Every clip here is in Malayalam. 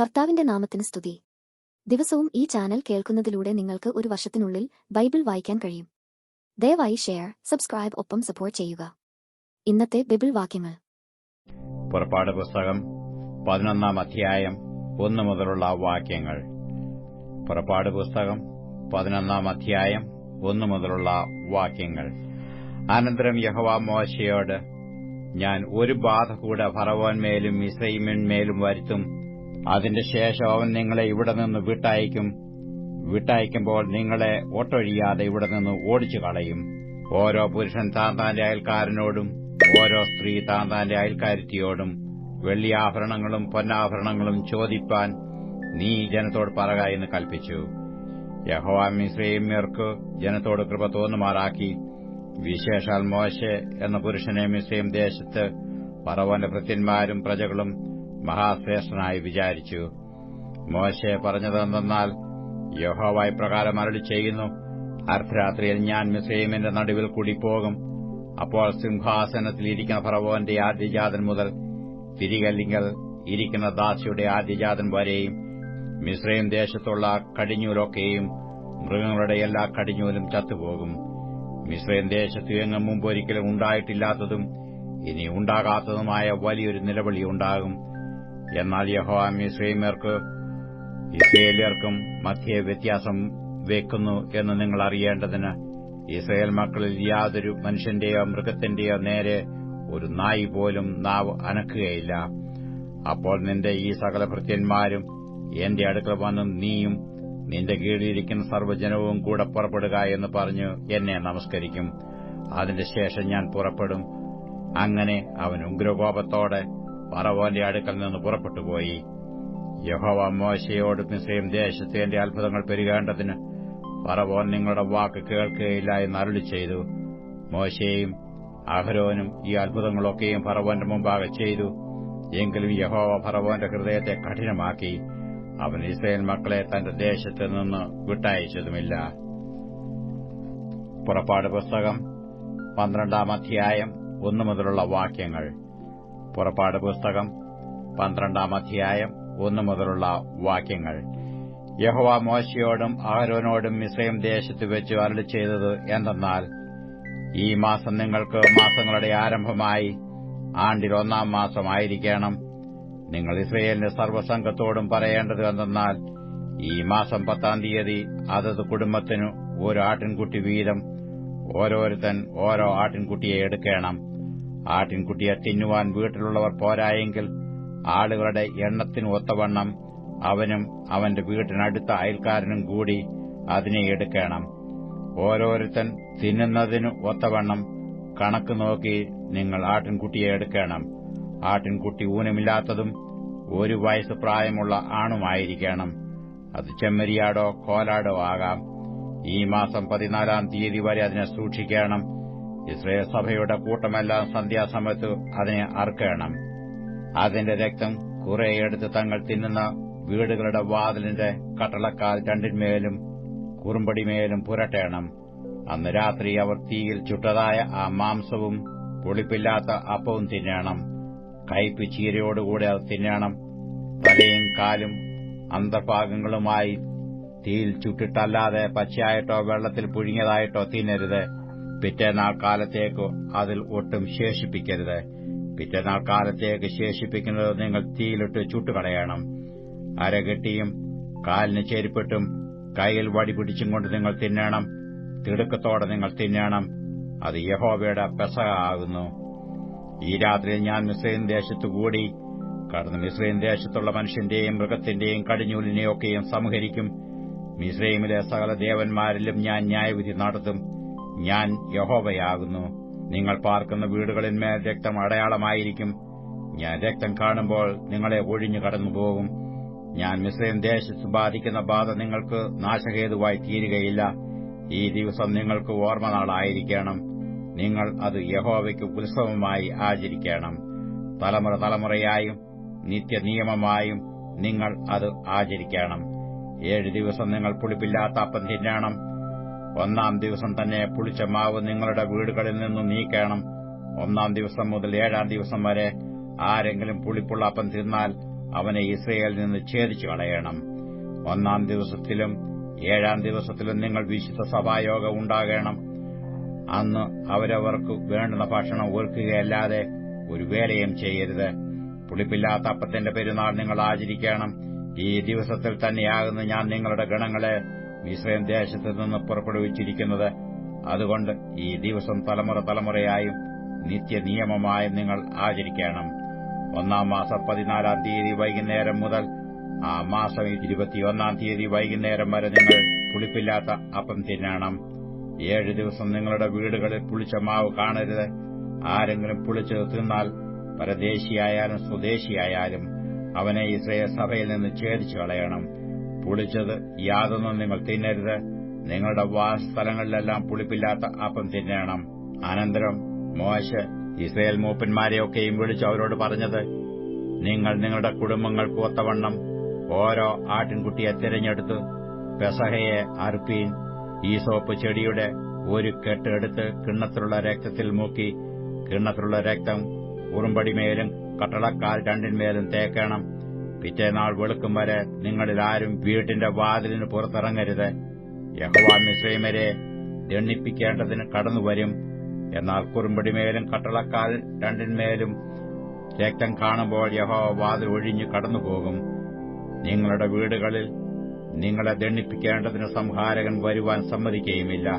കർത്താവിന്റെ നാമത്തിന് സ്തുതി. ദിവസവും ഈ ചാനൽ കേൾക്കുന്നതിലൂടെ നിങ്ങൾക്ക് ഒരു വർഷത്തിനുള്ളിൽ ബൈബിൾ വായിക്കാൻ കഴിയും. ദയവായി ഷെയർ സബ്സ്ക്രൈബ് ഒപ്പം സപ്പോർട്ട് ചെയ്യുക. ഇന്നത്തെ ബൈബിൾ വാക്യങ്ങൾ. പുറപ്പാട് പുസ്തകം പതിനൊന്നാം അധ്യായം ഒന്ന് മുതലുള്ള വാക്യങ്ങൾ. പുറപ്പാട് പുസ്തകം പതിനൊന്നാം അധ്യായം ഒന്ന് മുതലുള്ള വാക്യങ്ങൾ. അനന്തരം യഹവാ മോശയോട് ഞാൻ ഒരു ബാധ കൂടെ ഫറവോന്മേലും ഇസ്രൈമിന്മേലും വരുത്തും. അതിന്റെ ശേഷം അവൻ നിങ്ങളെ ഇവിടെ നിന്ന് വിട്ടയക്കും. വിട്ടയക്കുമ്പോൾ നിങ്ങളെ ഒട്ടൊഴിയാതെ ഇവിടെ നിന്ന് ഓടിച്ചു കളയും ഓരോ പുരുഷൻ താന്താന്റെ അയൽക്കാരനോടും ഓരോ സ്ത്രീ താന്താന്റെ അയൽക്കാരിത്തിയോടും വെള്ളിയാഭരണങ്ങളും പൊന്നാഭരണങ്ങളും ചോദിപ്പാൻ നീ ജനത്തോട് പറക എന്ന് കൽപ്പിച്ചു. യഹോവ മിശ്രൈമ്യർക്ക് ജനത്തോട് കൃപ തോന്നുമാറാക്കി. വിശേഷാൽ മോശെ എന്ന പുരുഷനെ മിശ്രയും ദേശത്ത് പറവന്റെ ഭൃത്യന്മാരും പ്രജകളും മഹാശ്രേഷ്ഠനായി വിചാരിച്ചു. മോശെ പറഞ്ഞതെന്തെന്നാൽ യഹോവ പ്രകാരം അരളി ചെയ്യുന്നു. അർദ്ധരാത്രിയിൽ ഞാൻ മിസൈമിന്റെ നടുവിൽ കൂടി പോകും അപ്പോൾ സിംഹാസനത്തിൽ ഇരിക്കുന്ന ഫറവോന്റെ ആദ്യജാതൻ മുതൽ തിരികല്ലിങ്കൽ ഇരിക്കുന്ന ദാസിയുടെ ആദ്യജാതൻ വരെയും മിശ്രയും ദേശത്തുള്ള കടിഞ്ഞൂലൊക്കെയും മൃഗങ്ങളുടെ എല്ലാ കടിഞ്ഞൂലും ചത്തുപോകും. മിശ്രയും ദേശത്തു എങ്ങും മുമ്പൊരിക്കലും ഉണ്ടായിട്ടില്ലാത്തതും ഇനി ഉണ്ടാകാത്തതുമായ വലിയൊരു നിലവിളി ഉണ്ടാകും എന്നാൽ യഹോവ മിശ്രൈമ്യർക്ക് ഇസ്രയേലിയർക്കും മധ്യേ വ്യത്യാസം വെക്കുന്നു എന്ന് നിങ്ങൾ അറിയേണ്ടതിന് ഇസ്രയേൽ മക്കളിൽ യാതൊരു മനുഷ്യന്റെയോ മൃഗത്തിന്റെയോ നേരെ ഒരു നായി പോലും നാവ് അനക്കുകയില്ല. അപ്പോൾ നിന്റെ ഈ സകല ഭൃത്യന്മാരും എന്റെ അടുക്കൽ വന്ന് നീയും നിന്റെ കീഴിലിരിക്കുന്ന സർവജനവും കൂടെ പുറപ്പെടുക എന്ന് പറഞ്ഞു എന്നെ നമസ്കരിക്കും. അതിന്റെ ശേഷം ഞാൻ പുറപ്പെടും. അങ്ങനെ അവൻ ഉഗ്രകോപത്തോടെ പറവോന്റെ അടുക്കൽ നിന്ന് പുറപ്പെട്ടുപോയി. യഹോവ മോശയോട് മിശ്രയും ദേശത്ത് എന്റെ അത്ഭുതങ്ങൾ പെരുകേണ്ടതിന് പറവോൻ നിങ്ങളുടെ വാക്ക് കേൾക്കുകയില്ല എന്ന് അരുളി ചെയ്തു. മോശയും അഹരോനും ഈ അത്ഭുതങ്ങളൊക്കെയും ഫറവോന്റെ മുമ്പാകെ ചെയ്തു. എങ്കിലും യഹോവ ഫറവോന്റെ ഹൃദയത്തെ കഠിനമാക്കി. അവൻ ഇസ്രയേൽ മക്കളെ തന്റെ ദേശത്ത് നിന്ന് വിട്ടയച്ചതുമില്ല. പുറപ്പാട് പുസ്തകം പന്ത്രണ്ടാം അധ്യായം ഒന്നു മുതലുള്ള വാക്യങ്ങൾ. പുറപ്പാട് പുസ്തകം പന്ത്രണ്ടാം അധ്യായം ഒന്നു മുതലുള്ള വാക്യങ്ങൾ. യഹോവ മോശയോടും അഹരോനോടും മിശ്രയും ദേശത്ത് വെച്ച് അരളി ചെയ്തത് എന്തെന്നാൽ ഈ മാസം നിങ്ങൾക്ക് മാസങ്ങളുടെ ആരംഭമായി ആണ്ടിൽ ഒന്നാം മാസമായിരിക്കണം. നിങ്ങൾ ഇസ്രയേലിന്റെ സർവസംഘത്തോടും പറയേണ്ടത് എന്തെന്നാൽ ഈ മാസം പത്താം തീയതി അതത് കുടുംബത്തിനു ഒരു ആട്ടിൻകുട്ടി വീതം ഓരോരുത്തൻ ഓരോ ആട്ടിൻകുട്ടിയെ എടുക്കണം. ആട്ടിൻകുട്ടിയെ തിന്നുവാൻ വീട്ടിലുള്ളവർ പോരായെങ്കിൽ ആളുകളുടെ എണ്ണത്തിന് ഒത്തവണ്ണം അവനും അവന്റെ വീട്ടിനടുത്ത അയൽക്കാരനും കൂടി അതിനെ എടുക്കണം. ഓരോരുത്തൻ തിന്നുന്നതിനു ഒത്തവണ്ണം കണക്ക് നോക്കി നിങ്ങൾ ആട്ടിൻകുട്ടിയെ എടുക്കണം. ആട്ടിൻകുട്ടി ഊനമില്ലാത്തതും ഒരു വയസ്സ് പ്രായമുള്ള ആണുമായിരിക്കണം. അത് ചെമ്മരിയാടോ കോലാടോ ആകാം. ഈ മാസം പതിനാലാം തീയതി വരെ അതിനെ സൂക്ഷിക്കണം. ഇസ്രയേൽ സഭയുടെ കൂട്ടമെല്ലാം സന്ധ്യാസമയത്ത് അതിനെ അറുക്കണം. അതിന്റെ രക്തം കുറെ എടുത്ത് തങ്ങൾ തിന്നുന്ന വീടുകളുടെ വാതിലിന്റെ കട്ടളക്കാൽ രണ്ടിന്മേലും കുറുമ്പടിമേലും പുരട്ടേണം. അന്ന് രാത്രി അവർ തീയിൽ ചുട്ടതായ ആ മാംസവും പുളിപ്പില്ലാത്ത അപ്പവും തിന്നണം. കയ്പ് ചീരയോടുകൂടെ അത് തിന്നണം. തലയും കാലും അന്തർഭാഗങ്ങളുമായി തീയിൽ ചുട്ടിട്ടല്ലാതെ പച്ചയായിട്ടോ വെള്ളത്തിൽ പുഴുങ്ങിയതായിട്ടോ തിന്നരുത്. പിറ്റേനാൾ കാലത്തേക്ക് അതിൽ ഒട്ടും ശേഷിപ്പിക്കരുത്. പിറ്റേനാൾ കാലത്തേക്ക് ശേഷിപ്പിക്കുന്നത് നിങ്ങൾ തീയിലിട്ട് ചുട്ടുകളയണം. അരകെട്ടിയും കാലിന് ചെരുപ്പിട്ടും കയ്യിൽ വടി പിടിച്ചും കൊണ്ട് നിങ്ങൾ തിന്നണം. തിടുക്കത്തോടെ നിങ്ങൾ തിന്നണം. അത് യഹോവയുടെ പെസക ആകുന്നു. ഈ രാത്രിയിൽ ഞാൻ മിശ്രയും ദേശത്തുകൂടി കടന്ന് മിസ്ലിം ദേശത്തുള്ള മനുഷ്യന്റെയും മൃഗത്തിന്റെയും കടിഞ്ഞൂലിനെയൊക്കെയും സംഹരിക്കും. മിസ്ലൈമിലെ സകല ദേവന്മാരിലും ഞാൻ ന്യായവിധി നടത്തും. ഞാൻ യഹോവയാകുന്നു. നിങ്ങൾ പാർക്കുന്ന വീടുകളിന്മേൽ രക്തം അടയാളമായിരിക്കും. ഞാൻ രക്തം കാണുമ്പോൾ നിങ്ങളെ ഒഴിഞ്ഞു കടന്നുപോകും. ഞാൻ മിസ്ലിം ദേശത്ത് ബാധിക്കുന്ന ബാധ നിങ്ങൾക്ക് നാശഹേതുവായി തീരുകയില്ല. ഈ ദിവസം നിങ്ങൾക്ക് ഓർമ്മനാളായിരിക്കണം. നിങ്ങൾ അത് യഹോവയ്ക്ക് ഉത്സവമായി ആചരിക്കണം. തലമുറ തലമുറയായും നിത്യനിയമമായും നിങ്ങൾ അത് ആചരിക്കണം. ഏഴ് ദിവസം നിങ്ങൾ പുളിപ്പില്ലാത്ത അപ്പം തിന്നണം. ഒന്നാം ദിവസം തന്നെ പുളിച്ച മാവ് നിങ്ങളുടെ വീടുകളിൽ നിന്നും നീക്കണം. ഒന്നാം ദിവസം മുതൽ ഏഴാം ദിവസം വരെ ആരെങ്കിലും പുളിപ്പുള്ള അപ്പം തിന്നാൽ അവനെ ഇസ്രയേലിൽ നിന്ന് ഛേദിച്ചു കളയണം. ഒന്നാം ദിവസത്തിലും ഏഴാം ദിവസത്തിലും നിങ്ങൾ വിശുദ്ധ സഭായോഗം ഉണ്ടാകണം. അന്ന് അവരവർക്ക് വേണ്ടുന്ന ഭക്ഷണം ഒരുക്കുകയല്ലാതെ ഒരു വേലയും ചെയ്യരുത്. പുളിപ്പില്ലാത്ത അപ്പത്തിന്റെ പെരുന്നാൾ നിങ്ങൾ ആചരിക്കണം. ഈ ദിവസത്തിൽ തന്നെയാകുന്നു ഞാൻ നിങ്ങളുടെ ഗണങ്ങളെ മിശ്രയം ദേശത്ത് നിന്ന് പുറപ്പെടുവിച്ചിരിക്കുന്നത് അതുകൊണ്ട് ഈ ദിവസം തലമുറ തലമുറയായും നിത്യനിയമമായും നിങ്ങൾ ആചരിക്കണം. ഒന്നാം മാസം പതിനാലാം തീയതി വൈകുന്നേരം മുതൽ ആ മാസം ഇരുപത്തിയൊന്നാം തീയതി വൈകുന്നേരം വരെ നിങ്ങൾ പുളിപ്പില്ലാത്ത അപ്പം തിന്നണം. ഏഴ് ദിവസം നിങ്ങളുടെ വീടുകളിൽ പുളിച്ച മാവ് കാണരുത്. ആരെങ്കിലും പുളിച്ചത് തിന്നാൽ പരദേശിയായാലും സ്വദേശിയായാലും അവനെ ഇസ്രയേൽ സഭയിൽ നിന്ന് ഛേദിച്ചു കളയണം പുളിച്ചത് യാതൊന്നും നിങ്ങൾ തിന്നരുത്. നിങ്ങളുടെ വാസസ്ഥലങ്ങളിലെല്ലാം പുളിപ്പില്ലാത്ത അപ്പം തിന്നണം. അനന്തരം മോശ ഇസ്രയേൽ മൂപ്പന്മാരെയൊക്കെയും വിളിച്ചു അവരോട് പറഞ്ഞത് നിങ്ങൾ നിങ്ങളുടെ കുടുംബങ്ങൾക്ക് ഒത്തവണ്ണം ഓരോ ആട്ടിൻകുട്ടിയെ തിരഞ്ഞെടുത്ത് പെസഹയെ അറുപ്പീൻ ഈ സോപ്പ് ചെടിയുടെ ഒരു കെട്ട് എടുത്ത് കിണ്ണത്തിലുള്ള രക്തത്തിൽ മൂക്കി കിണ്ണത്തിലുള്ള രക്തം ഉറുമ്പടിമേലും കട്ടളക്കാൽ രണ്ടിന്മേലും തേക്കണം. പിറ്റേനാൾ വെളുക്കും വരെ നിങ്ങളിൽ ആരും വീട്ടിന്റെ വാതിലിന് പുറത്തിറങ്ങരുത്. യഹോവ മിശ്രൈമരെ ദണ്ണിപ്പിക്കേണ്ടതിന് കടന്നുവരും എന്നാൽ കുറുമ്പടിമേലും കട്ടളക്കാൽ രണ്ടിന്മേലും രക്തം കാണുമ്പോൾ യഹോവ വാതിൽ ഒഴിഞ്ഞു കടന്നുപോകും. നിങ്ങളുടെ വീടുകളിൽ നിങ്ങളെ ദണ്ണിപ്പിക്കേണ്ടതിന് സംഹാരകൻ വരുവാൻ സമ്മതിക്കുകയുമില്ല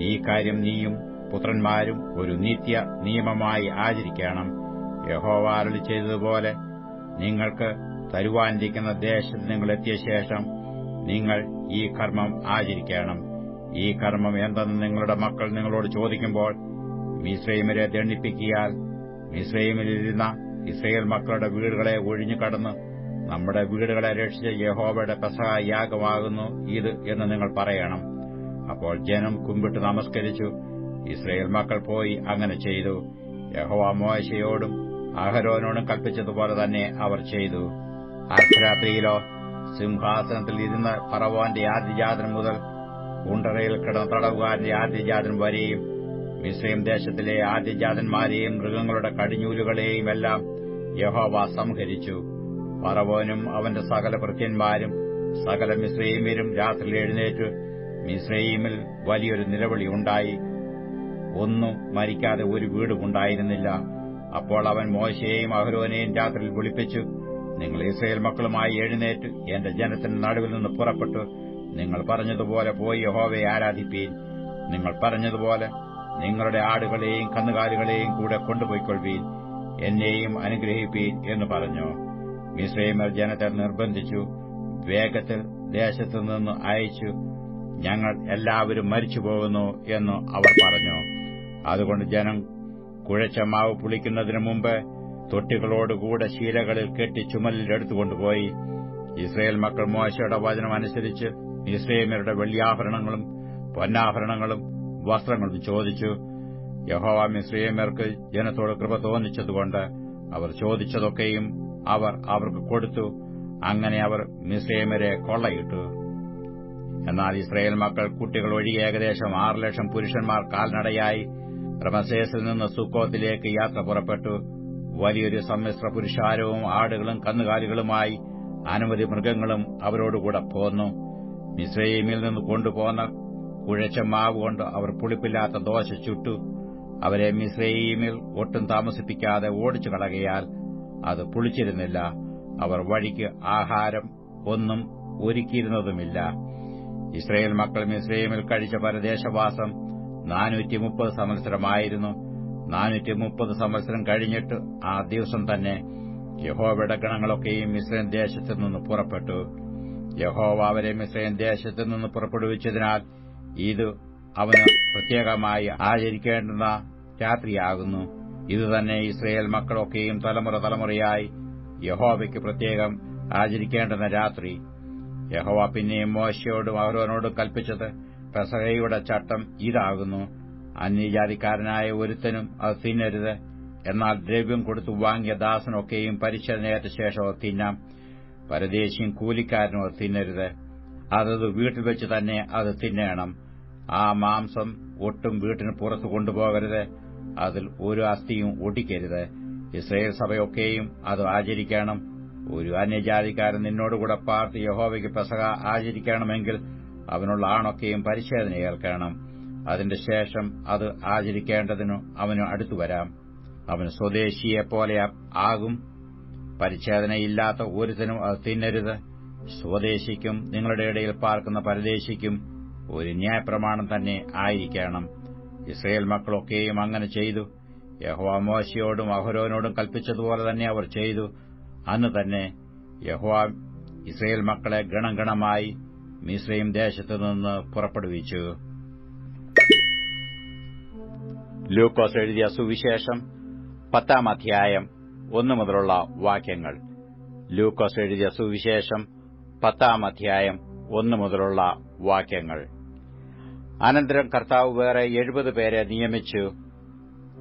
ഈ കാര്യം നീയും പുത്രന്മാരും ഒരു നിത്യ നിയമമായി ആചരിക്കണം. യഹോവാരളി ചെയ്തതുപോലെ നിങ്ങൾക്ക് തരുവാനിരിക്കുന്ന ദേശത്ത് നിങ്ങൾ എത്തിയ ശേഷം നിങ്ങൾ ഈ കർമ്മം ആചരിക്കണം. ഈ കർമ്മം എന്തെന്ന് നിങ്ങളുടെ മക്കൾ നിങ്ങളോട് ചോദിക്കുമ്പോൾ മിശ്രൈമരെ ദണ്ണിപ്പിക്കിയാൽ മിശ്രൈമിലിരുന്ന ഇസ്രയേൽ മക്കളുടെ വീടുകളെ ഒഴിഞ്ഞു കടന്ന് നമ്മുടെ വീടുകളെ രക്ഷിച്ച യഹോബയുടെ പെസഹ യാഗമാകുന്നു ഇത് എന്ന് നിങ്ങൾ പറയണം. അപ്പോൾ ജനം കുമ്പിട്ട് നമസ്കരിച്ചു. ഇസ്രയേൽ മക്കൾ പോയി അങ്ങനെ ചെയ്തു. യഹോവ മോശയോടും അഹരോനോടും കൽപ്പിച്ചതുപോലെ തന്നെ അവർ ചെയ്തു. അർദ്ധരാത്രിയിലോ സിംഹാസനത്തിൽ ഇരുന്ന് പറവോന്റെ ആദ്യജാതൻ മുതൽ കുണ്ടറയിൽ കിടന്ന തടവുകാരന്റെ ആദ്യജാതൻ വരെയും മിശ്രയും ദേശത്തിലെ ആദ്യജാതന്മാരെയും മൃഗങ്ങളുടെ കടിഞ്ഞൂലുകളെയും എല്ലാം യഹോവ സംഹരിച്ചു. പറവോനും അവന്റെ സകല ഭൃത്യന്മാരും സകല മിശ്രയീമ്യരും രാത്രി എഴുന്നേറ്റ് മിശ്രയീമിൽ വലിയൊരു നിലവിളി ഉണ്ടായി. ഒന്നും മരിക്കാതെ ഒരു വീടും ഉണ്ടായിരുന്നില്ല. അപ്പോൾ അവൻ മോശയെയും അഹരോനെയും രാത്രിയിൽ വിളിപ്പിച്ചു നിങ്ങൾ ഇസ്രയേൽ മക്കളുമായി എഴുന്നേറ്റ് എന്റെ ജനത്തിന് നടുവിൽ നിന്ന് പുറപ്പെട്ടു. നിങ്ങൾ പറഞ്ഞതുപോലെ പോയി യഹോവയെ ആരാധിപ്പീൻ. നിങ്ങൾ പറഞ്ഞതുപോലെ നിങ്ങളുടെ ആടുകളെയും കന്നുകാലികളെയും കൂടെ കൊണ്ടുപോയിക്കൊള്ളുവീൻ. എന്നെയും അനുഗ്രഹിപ്പീൻ എന്ന് പറഞ്ഞു. മിസ്രൈമർ ജനത്തെ നിർബന്ധിച്ചു. വേഗത്തിൽ ദേശത്തു നിന്ന് അയച്ചു. ഞങ്ങൾ എല്ലാവരും മരിച്ചു പോകുന്നു എന്ന് അവർ പറഞ്ഞു. അതുകൊണ്ട് ജനം കുഴച്ച മാവ് പുളിക്കുന്നതിന് മുമ്പ് തൊട്ടികളോടുകൂടെ ശീലകളിൽ കെട്ടി ചുമലിൽ എടുത്തുകൊണ്ടുപോയി. ഇസ്രയേൽ മക്കൾ മോശയുടെ വചനം അനുസരിച്ച് ഇസ്രയേമരുടെ വെള്ളിയാഭരണങ്ങളും പൊന്നാഭരണങ്ങളും വസ്ത്രങ്ങളും ചോദിച്ചു. യഹോവ മിശ്രയേമർക്ക് ജനത്തോട് കൃപ തോന്നിച്ചതുകൊണ്ട് അവർ ചോദിച്ചതൊക്കെയും അവർ അവർക്ക് കൊടുത്തു. അങ്ങനെ അവർ മിശ്രയേമരെ കൊള്ളയിട്ടു. എന്നാൽ ഇസ്രയേൽ മക്കൾ കുട്ടികൾ ഒഴികെ ഏകദേശം ആറ് ലക്ഷം പുരുഷന്മാർ കാൽനടയായി റമസേസിൽ നിന്ന് സുക്കോത്തിലേക്ക് യാത്ര പുറപ്പെട്ടു. വലിയൊരു സമ്മിശ്ര പുരുഷാരവും ആടുകളും കന്നുകാലികളുമായി അനവധി മൃഗങ്ങളും അവരോടുകൂടെ പോന്നു. മിസ്രൈമിൽ നിന്ന് കൊണ്ടുപോന്ന കുഴച്ച മാവ് കൊണ്ട് അവർ പുളിപ്പില്ലാത്ത ദോശ ചുട്ടു. അവരെ മിസ്രൈമിൽ ഒട്ടും താമസിപ്പിക്കാതെ ഓടിച്ചു കളകയാൽ അത് പുളിച്ചിരുന്നില്ല. അവർ വഴിക്ക് ആഹാരം ഒന്നും ഒരുക്കിയിരുന്നതുമില്ല. ഇസ്രയേൽ മക്കൾ മിശ്രയീമിൽ കഴിച്ച പരദേശവാസം നാനൂറ്റി മുപ്പത് സംവത്സരമായിരുന്നു. നാനൂറ്റി മുപ്പത് സംവത്സരം കഴിഞ്ഞിട്ട് ആ ദിവസം തന്നെ യഹോവയുടെ ഗണങ്ങളൊക്കെയും മിശ്രൻ ദേശത്തു നിന്ന് പുറപ്പെട്ടു. യഹോവ അവരെ മിശ്രൻ ദേശത്തു നിന്ന് പുറപ്പെടുവിച്ചതിനാൽ ഇത് അവന് പ്രത്യേകമായി ആചരിക്കേണ്ടുന്ന രാത്രിയാകുന്നു. ഇതുതന്നെ ഇസ്രയേൽ മക്കളൊക്കെയും തലമുറ തലമുറയായി യഹോവയ്ക്ക് പ്രത്യേകം ആചരിക്കേണ്ടുന്ന രാത്രി. യഹോവ പിന്നെയും മോശയോടും അവരോനോടും കൽപ്പിച്ചത് പെസഹയുടെ ചട്ടം ഇതാകുന്നു. അന്യജാതിക്കാരനായ ഒരുത്തനും അത് തിന്നരുത്. എന്നാൽ ദ്രവ്യം കൊടുത്തു വാങ്ങിയ ദാസനൊക്കെയും പരിശോധനയേറ്റ ശേഷം അത് തിന്നാം. പരദേശിയും കൂലിക്കാരനും അത് തിന്നരുത്. അതത് വീട്ടിൽ വെച്ച് തന്നെ അത് തിന്നേണം. ആ മാംസം ഒട്ടും വീട്ടിന് പുറത്തു കൊണ്ടുപോകരുത്. അതിൽ ഒരു അസ്ഥിയും ഒടിക്കരുത്. ഇസ്രയേൽ സഭയൊക്കെയും അത് ആചരിക്കണം. ഒരു അന്യജാതിക്കാരൻ നിന്നോടുകൂടെ പാർത്ത് യഹോവയ്ക്ക് പെസക ആചരിക്കണമെങ്കിൽ അവനുള്ള ആണൊക്കെയും പരിശോധന ഏൽക്കണം അതിന്റെ ശേഷം അത് ആചരിക്കേണ്ടതിനു അവന് അടുത്തുവരാം അവന് സ്വദേശിയെപ്പോലെ ആകും. പരിച്ഛേദനയില്ലാത്ത ഒരുത്തനും അത് തിന്നരുത്. സ്വദേശിക്കും നിങ്ങളുടെ ഇടയിൽ പാർക്കുന്ന പരദേശിക്കും ഒരു ന്യായപ്രമാണം തന്നെ ആയിരിക്കണം. ഇസ്രയേൽ മക്കളൊക്കെയും അങ്ങനെ ചെയ്തു. യഹോവ മോശയോടും അഹരോനോടും കൽപ്പിച്ചതുപോലെ തന്നെ അവർ ചെയ്തു. അന്ന് തന്നെ യഹോവ ഇസ്രയേൽ മക്കളെ ഗണം ഗണമായി മിശ്രയും ദേശത്തു നിന്ന് പുറപ്പെടുവിച്ചു. ലൂക്കോസ് എഴുതിയ സുവിശേഷം പത്താം അധ്യായം ഒന്നു മുതലുള്ള വാക്യങ്ങൾ. ലൂക്കോസ് എഴുതിയ സുവിശേഷം പത്താം അധ്യായം ഒന്നു മുതലുള്ള വാക്യങ്ങൾ. അനന്തരം കർത്താവ് വേറെ എഴുപത് പേരെ നിയമിച്ചു.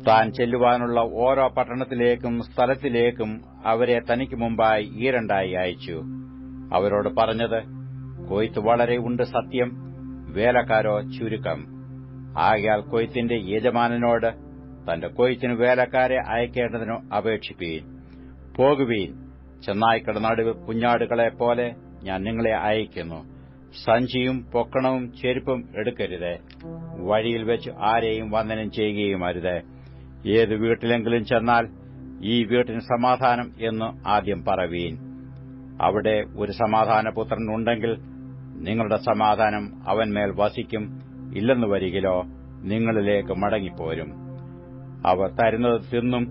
താൻ ചെല്ലുവാനുള്ള ഓരോ പട്ടണത്തിലേക്കും സ്ഥലത്തിലേക്കും അവരെ തനിക്ക് മുമ്പായി ഈരണ്ടായി അയച്ചു. അവരോട് പറഞ്ഞത് കൊയ്ത്ത് വളരെ ഉണ്ട് സത്യം വേലക്കാരോ ചുരുക്കം. ആകയാൽ കൊയ്ത്തിന്റെ യജമാനനോട് തന്റെ കൊയ്ത്തിന് വേലക്കാരെ അയക്കേണ്ടതിനു അപേക്ഷിപ്പീൻ. പോകുവീൻ. ചെന്നായ്ക്കളുടെ കുഞ്ഞാടുകളെ പോലെ ഞാൻ നിങ്ങളെ അയക്കുന്നു. സഞ്ചിയും പൊക്കണവും ചെരുപ്പും എടുക്കരുത്. വഴിയിൽ വെച്ച് ആരെയും വന്ദനം ചെയ്യുകയും അരുത്. ഏത് വീട്ടിലെങ്കിലും ചെന്നാൽ ഈ വീട്ടിന് സമാധാനം എന്ന് ആദ്യം പറവീൻ. അവിടെ ഒരു സമാധാനപുത്രൻ ഉണ്ടെങ്കിൽ നിങ്ങളുടെ സമാധാനം അവൻമേൽ വസിക്കും. ഇല്ലെന്നു വരികിലോ നിങ്ങളിലേക്ക് മടങ്ങിപ്പോരും. അവർ തരുന്നത് തിന്നും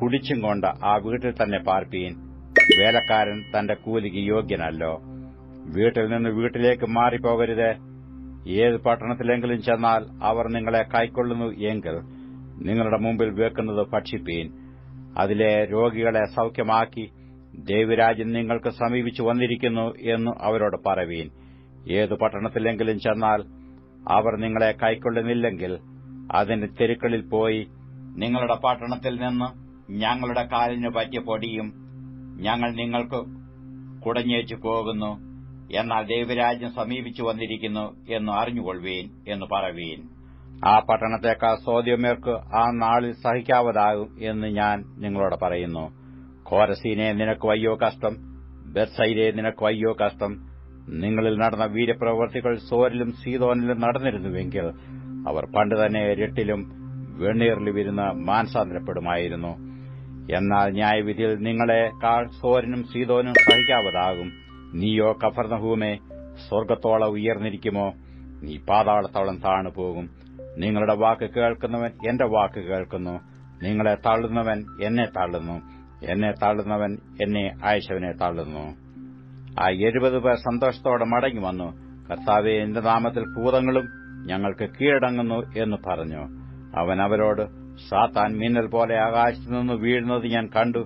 കുടിച്ചും കൊണ്ട് ആ വീട്ടിൽ തന്നെ പാർപ്പീൻ. വേലക്കാരൻ തന്റെ കൂലിക്ക് യോഗ്യനല്ലോ. വീട്ടിൽ നിന്ന് വീട്ടിലേക്ക് മാറിപ്പോകരുത്. ഏത് പട്ടണത്തിലെങ്കിലും ചെന്നാൽ അവർ നിങ്ങളെ കൈക്കൊള്ളുന്നു എങ്കിൽ നിങ്ങളുടെ മുമ്പിൽ വെക്കുന്നത് ഭക്ഷിപ്പീൻ. അതിലെ രോഗികളെ സൌഖ്യമാക്കി ദൈവരാജ്യം നിങ്ങൾക്ക് സമീപിച്ചു വന്നിരിക്കുന്നു എന്ന് അവരോട് പറവീൻ. ഏത് പട്ടണത്തിലെങ്കിലും ചെന്നാൽ അവർ നിങ്ങളെ കൈക്കൊള്ളുന്നില്ലെങ്കിൽ അതിന്റെ തെരുക്കളിൽ പോയി നിങ്ങളുടെ പട്ടണത്തിൽ നിന്ന് ഞങ്ങളുടെ കാലിന് പറ്റിയ പൊടിയും ഞങ്ങൾ നിങ്ങൾക്ക് കുടഞ്ഞേച്ചു പോകുന്നു. എന്നാൽ ദൈവരാജ്യം സമീപിച്ചു വന്നിരിക്കുന്നു എന്ന് അറിഞ്ഞുകൊള്ളുവീൻ എന്ന് പറവീൻ ആ പട്ടണത്തേക്കാൾ സോദ്യമേർക്ക് ആ നാളിൽ സഹിക്കാവതാകും എന്ന് ഞാൻ നിങ്ങളോട് പറയുന്നു. കോരസീനെ നിനക്ക് വയ്യോ കഷ്ടം? ബെർസൈരെ നിനക്ക് വയ്യോ കഷ്ടം? നിങ്ങളിൽ നടന്ന വീരപ്രവർത്തികൾ സോരിലും സീതോനിലും നടന്നിരുന്നുവെങ്കിൽ അവർ പണ്ട് തന്നെ രട്ടിലും വെണ്ണീറിലും ഇരുന്ന് മാനസാന്തരപ്പെടുമായിരുന്നു എന്നാൽ ന്യായവിധിയിൽ നിങ്ങളെ കാൾ സോരനും സീതോനും സഹിക്കാവതാകും. നീയോ കഫർനഹൂമേ സ്വർഗത്തോളം ഉയർന്നിരിക്കുമോ? നീ പാതാളത്തോളം താണു പോകും നിങ്ങളുടെ വാക്ക് കേൾക്കുന്നവൻ എന്റെ വാക്ക് കേൾക്കുന്നു. നിങ്ങളെ തള്ളുന്നവൻ എന്നെ തള്ളുന്നു. എന്നെ തള്ളുന്നവൻ എന്നെ അയച്ചവനെ തള്ളുന്നു. ആ എഴുപത് പേർ സന്തോഷത്തോടെ മടങ്ങി വന്നു കർത്താവെ എന്റെ നാമത്തിൽ ഭൂതങ്ങളും ഞങ്ങൾക്ക് കീഴടങ്ങുന്നു എന്ന് പറഞ്ഞു. അവൻ അവരോട് സാത്താൻ മിന്നൽ പോലെ ആകാശത്തു നിന്ന് വീഴുന്നത് ഞാൻ കണ്ടു.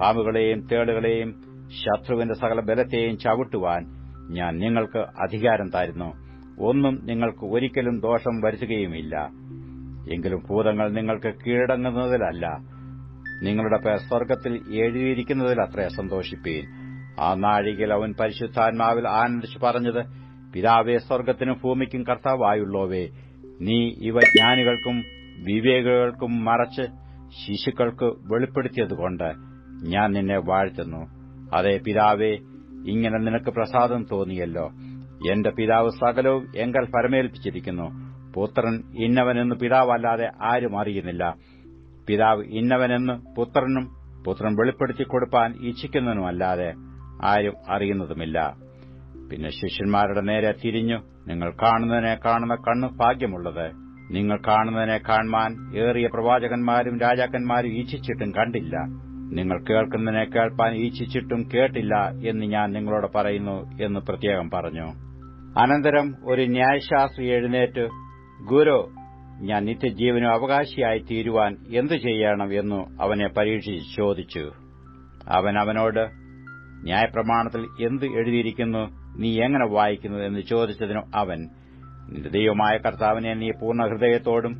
പാമ്പുകളെയും തേളുകളെയും ശത്രുവിന്റെ സകല ബലത്തെയും ചവിട്ടുവാൻ ഞാൻ നിങ്ങൾക്ക് അധികാരം തരുന്നു. ഒന്നും നിങ്ങൾക്ക് ഒരിക്കലും ദോഷം വരുത്തുകയുമില്ല. എങ്കിലും ഭൂതങ്ങൾ നിങ്ങൾക്ക് കീഴടങ്ങുന്നതിലല്ല. നിങ്ങളുടെ പേർ സ്വർഗത്തിൽ എഴുതിയിരിക്കുന്നതിൽ അത്രേ സന്തോഷിപ്പീൻ. ആ നാഴികയിൽ അവൻ പരിശുദ്ധാത്മാവിൽ ആനന്ദിച്ചു പറഞ്ഞത് പിതാവേ സ്വർഗത്തിനും ഭൂമിക്കും കർത്താവായുള്ളോവേ നീ ഇവ ജ്ഞാനികൾക്കും വിവേകികൾക്കും മറച്ച് ശിശുക്കൾക്ക് വെളിപ്പെടുത്തിയതുകൊണ്ട് ഞാൻ നിന്നെ വാഴ്ത്തുന്നു. അതെ പിതാവേ ഇങ്ങനെ നിനക്ക് പ്രസാദം തോന്നിയല്ലോ. എന്റെ പിതാവ് സകലവും എങ്കൽ പരമേൽപ്പിച്ചിരിക്കുന്നു. പുത്രൻ ഇന്നവനെന്ന് പിതാവല്ലാതെ ആരും അറിയുന്നില്ല. പിതാവ് ഇന്നവനെന്ന് പുത്രനും പുത്രൻ വെളിപ്പെടുത്തി കൊടുപ്പാൻ ഇച്ഛിക്കുന്നതിനുമല്ലാതെ ആരും അറിയുന്നതുമില്ല. പിന്നെ ശിഷ്യന്മാരുടെ നേരെ തിരിഞ്ഞു. നിങ്ങൾ കാണുന്നതിനെ കാണുന്ന കണ്ണ് ഭാഗ്യമുള്ളത്. നിങ്ങൾ കാണുന്നതിനെ കാണുവാൻ ഏറിയ പ്രവാചകന്മാരും രാജാക്കന്മാരും ഈച്ഛിച്ചിട്ടും കണ്ടില്ല. നിങ്ങൾ കേൾക്കുന്നതിനെ കേൾപ്പാൻ ഈച്ഛിച്ചിട്ടും കേട്ടില്ല എന്ന് ഞാൻ നിങ്ങളോട് പറയുന്നു എന്ന് പ്രത്യേകം പറഞ്ഞു. അനന്തരം ഒരു ന്യായശാസ്ത്രി എഴുന്നേറ്റ് ഗുരു ഞാൻ നിത്യജീവനും അവകാശിയായി തീരുവാൻ എന്തു ചെയ്യണം? എന്നു അവനെ പരീക്ഷിച്ച് ചോദിച്ചു. അവൻ അവനോട് ന്യായപ്രമാണത്തിൽ എന്ത് എഴുതിയിരിക്കുന്നു? നീ എങ്ങനെ വായിക്കുന്നു എന്ന് ചോദിച്ചതിനും അവൻ നിന്റെ ദൈവമായ കർത്താവിനെ നീ പൂർണ ഹൃദയത്തോടും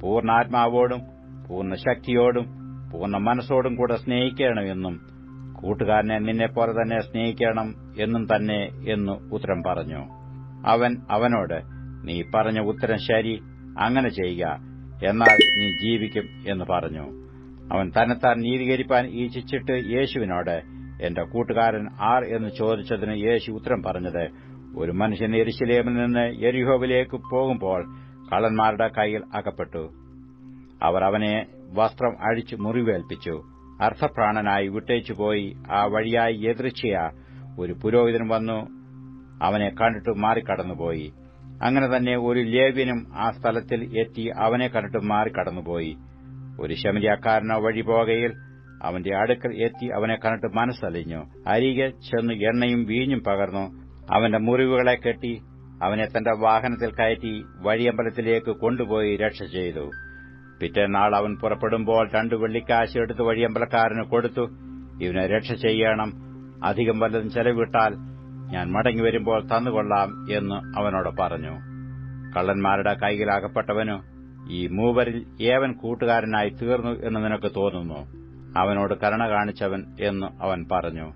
പൂർണാത്മാവോടും പൂർണ ശക്തിയോടും പൂർണ മനസ്സോടും കൂടെ സ്നേഹിക്കണമെന്നും കൂട്ടുകാരനെ നിന്നെപ്പോലെ തന്നെ സ്നേഹിക്കണം എന്നും തന്നെ എന്നു ഉത്തരം പറഞ്ഞു. അവൻ അവനോട് നീ പറഞ്ഞ ഉത്തരം ശരി അങ്ങനെ ചെയ്യുക എന്നാൽ നീ ജീവിക്കും എന്ന് പറഞ്ഞു. അവൻ തന്നെത്താൻ നീതീകരിപ്പാൻ ഈച്ഛിച്ചിട്ട് യേശുവിനോട് എന്റെ കൂട്ടുകാരൻ ആർ എന്ന് ചോദിച്ചതിന് യേശു ഉത്തരം പറഞ്ഞത് ഒരു മനുഷ്യൻ എരിശിലേമിൽ നിന്ന് എരിഹോവിലേക്ക് പോകുമ്പോൾ കള്ളന്മാരുടെ കൈയിൽ അകപ്പെട്ടു. അവർ അവനെ വസ്ത്രം അഴിച്ച് മുറിവേൽപ്പിച്ചു. അർത്ഥപ്രാണനായി വിട്ടേച്ചുപോയി ആ വഴിയായി എതിർച്ചയ ഒരു പുരോഹിതൻ വന്നു അവനെ കണ്ടിട്ട് മാറിക്കടന്നുപോയി. അങ്ങനെ തന്നെ ഒരു ലേവ്യനും ആ സ്ഥലത്തിൽ എത്തി അവനെ കണ്ടിട്ട് മാറിക്കടന്നുപോയി. ഒരു ശമരിയാക്കാരനോ വഴി പോകയിൽ അവന്റെ അടുക്കൽ എത്തി അവനെ കണ്ടിട്ട് മനസ്സലിഞ്ഞു. അരികെ ചെന്ന് എണ്ണയും വീഞ്ഞും പകർന്നു. അവന്റെ മുറിവുകളെ കെട്ടി അവനെ തന്റെ വാഹനത്തിൽ കയറ്റി വഴിയമ്പലത്തിലേക്ക് കൊണ്ടുപോയി രക്ഷ ചെയ്തു. പിറ്റേന്നാൾ അവൻ പുറപ്പെടുമ്പോൾ രണ്ടു വെള്ളിക്കാശ് എടുത്ത് വഴിയമ്പലക്കാരന് കൊടുത്തു. ഇവനെ രക്ഷ ചെയ്യണം. അധികം വല്ലതും ചെലവിട്ടാൽ ഞാൻ മടങ്ങി വരുമ്പോൾ തന്നുകൊള്ളാം എന്ന് അവനോട് പറഞ്ഞു. കള്ളന്മാരുടെ കൈയിലാകപ്പെട്ടവനു ഈ മൂവരിൽ ഏവൻ കൂട്ടുകാരനായി തീർന്നു എന്ന് നിനക്ക് തോന്നുന്നു. അവനോട് കരുണ കാണിച്ചവൻ എന്ന് അവൻ പറഞ്ഞു.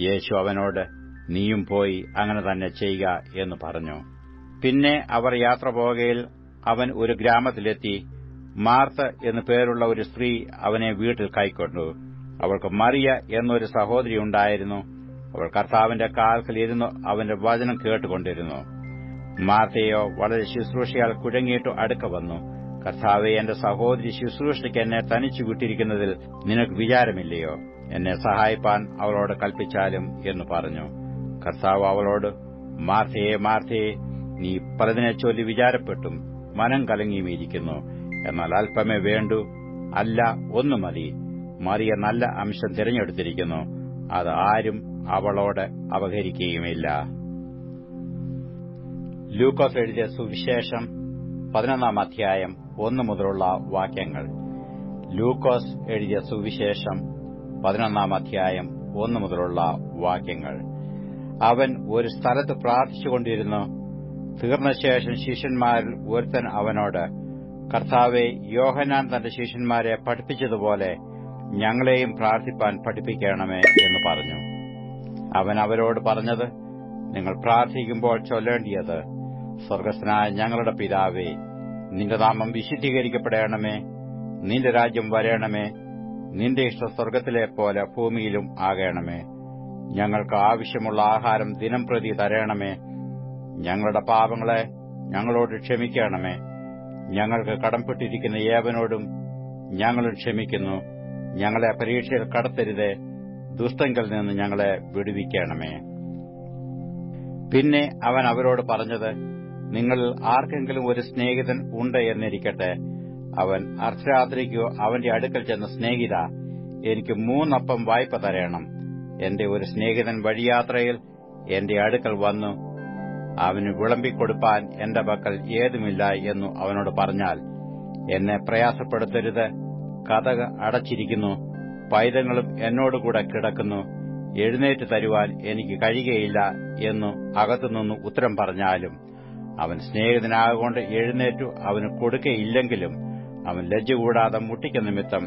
യേശു അവനോട് നീയും പോയി അങ്ങനെ തന്നെ ചെയ്യുക എന്ന് പറഞ്ഞു. പിന്നെ അവർ യാത്ര പോകയിൽ അവൻ ഒരു ഗ്രാമത്തിലെത്തി. മാർത്ത എന്നു പേരുള്ള ഒരു സ്ത്രീ അവനെ വീട്ടിൽ കൈക്കൊണ്ടു. അവൾക്ക് മറിയ എന്നൊരു സഹോദരി ഉണ്ടായിരുന്നു. അവൾ കർത്താവിന്റെ കാൽക്കൽ ഇരുന്നു അവന്റെ വചനം കേട്ടുകൊണ്ടിരുന്നു. മാർത്തയോ വളരെ ശുശ്രൂഷയാൽ കുഴങ്ങിയിട്ടു അടുക്ക വന്നു. കർത്താവെ എന്റെ സഹോദരി ശുശ്രൂഷയ്ക്ക് എന്നെ തനിച്ചു വിട്ടിരിക്കുന്നതിൽ നിനക്ക് വിചാരമില്ലയോ? എന്നെ സഹായിപ്പാൻ അവളോട് കൽപ്പിച്ചാലും എന്ന് പറഞ്ഞു. കർത്താവ് അവളോട് മാർത്തയെ മാർത്തയെ നീ പലതിനെ ചൊല്ലി വിചാരപ്പെട്ടും മനം കലങ്ങിയുമിരിക്കുന്നു. എന്നാൽ അല്പമേ വേണ്ടു. അല്ല ഒന്നു മതി. മറിയ നല്ല അംശം തിരഞ്ഞെടുത്തിരിക്കുന്നു. അത് ആരും അവളോട് അപഹരിക്കുകയുമില്ല. ലൂക്കോസ് എഴുതിയ സുവിശേഷം പതിനൊന്നാം അധ്യായം ഒന്നു മുതലുള്ള വാക്യങ്ങൾ. ലൂക്കോസ് എഴുതിയ സുവിശേഷം പതിനൊന്നാം അധ്യായം ഒന്നു മുതലുള്ള വാക്യങ്ങൾ. അവൻ ഒരു സ്ഥലത്ത് പ്രാർത്ഥിച്ചുകൊണ്ടിരുന്നു തീർന്ന ശേഷം ശിഷ്യന്മാരിൽ ഒരുത്തൻ അവനോട് കർത്താവെ യോഹനാൻ തന്റെ ശിഷ്യന്മാരെ പഠിപ്പിച്ചതുപോലെ ഞങ്ങളെയും പ്രാർത്ഥിപ്പാൻ പഠിപ്പിക്കണമേ എന്ന് പറഞ്ഞു. അവൻ അവരോട് പറഞ്ഞത് നിങ്ങൾ പ്രാർത്ഥിക്കുമ്പോൾ ചൊല്ലേണ്ടിയത് സ്വർഗസ്ഥനായ ഞങ്ങളുടെ പിതാവേ നിന്റെ നാമം വിശുദ്ധീകരിക്കപ്പെടേണമേ നിന്റെ രാജ്യം വരേണമേ നിന്റെ ഇഷ്ട സ്വർഗത്തിലെ പോലെ ഭൂമിയിലും ആകേണമേ. ഞങ്ങൾക്ക് ആവശ്യമുള്ള ആഹാരം ദിനം പ്രതി തരണമേ. ഞങ്ങളുടെ പാപങ്ങളെ ഞങ്ങളോട് ക്ഷമിക്കണമേ. ഞങ്ങൾക്ക് കടംപെട്ടിരിക്കുന്ന ഏവനോടും ഞങ്ങളും ക്ഷമിക്കുന്നു. ഞങ്ങളെ പരീക്ഷയിൽ കടത്തരുതേ. ദുഷ്ടങ്കിൽ നിന്ന് ഞങ്ങളെ വിടുവിക്കണമേ. പിന്നെ അവൻ അവരോട് പറഞ്ഞത് നിങ്ങളിൽ ആർക്കെങ്കിലും ഒരു സ്നേഹിതൻ ഉണ്ട് എന്നിരിക്കട്ടെ അവൻ അർദ്ധരാത്രിക്കോ അവന്റെ അടുക്കൽ ചെന്ന സ്നേഹിത എനിക്ക് മൂന്നപ്പം വായ്പ തരയണം എന്റെ ഒരു സ്നേഹിതൻ വഴിയാത്രയിൽ എന്റെ അടുക്കൽ വന്നു. അവന് വിളമ്പിക്കൊടുപ്പാൻ എന്റെ പക്കൽ ഏതുമില്ല എന്നു അവനോട് പറഞ്ഞാൽ എന്നെ പ്രയാസപ്പെടുത്തരുത്. കഥക അടച്ചിരിക്കുന്നു പൈതങ്ങളും എന്നോടുകൂടെ കിടക്കുന്നു. എഴുന്നേറ്റ് തരുവാൻ എനിക്ക് കഴിയുകയില്ല എന്നു അകത്തുനിന്ന് ഉത്തരം പറഞ്ഞാലും അവൻ സ്നേഹിതനാകൊണ്ട് എഴുന്നേറ്റു അവന് കൊടുക്കയില്ലെങ്കിലും അവൻ ലജ്ജ കൂടാതെ മുട്ടിക്ക നിമിത്തം